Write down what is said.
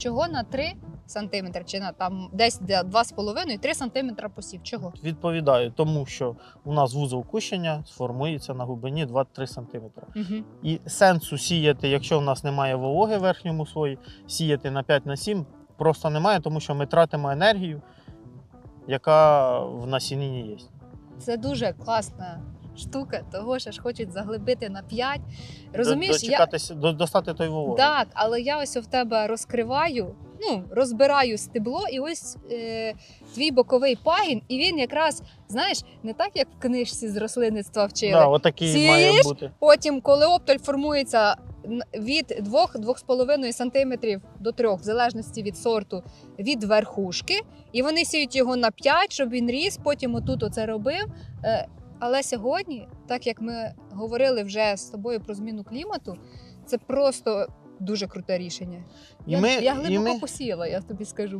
Чого на 3 сантиметри, чи на там десь де 2,5-3 сантиметра посів? Чого? Відповідаю, тому що у нас вузол кущення сформується на глибині 2-3 см. Угу. І сенсу сіяти, якщо в нас немає вологи в верхньому слої, сіяти на 5 на 7 просто немає, тому що ми тратимо енергію, яка в насінні є. Це дуже класна штука, того що ж хочуть заглибити на 5. Розумієш, я до- достати той вологи. так, але я ось в тебе розкриваю, ну розбираю стебло, і ось е, твій боковий пагін, і він якраз, знаєш, не так як в книжці з рослинництва вчили. Да, отакий має бути. Потім, коли оптоль формується від 2-2,5 см до 3, в залежності від сорту, від верхушки, і вони сіють його на 5, щоб він ріс, потім отут оце робив. Але сьогодні, так як ми говорили вже з тобою про зміну клімату, це просто дуже круте рішення. І я, ми, я і глибоко ми, посіяла, я тобі скажу.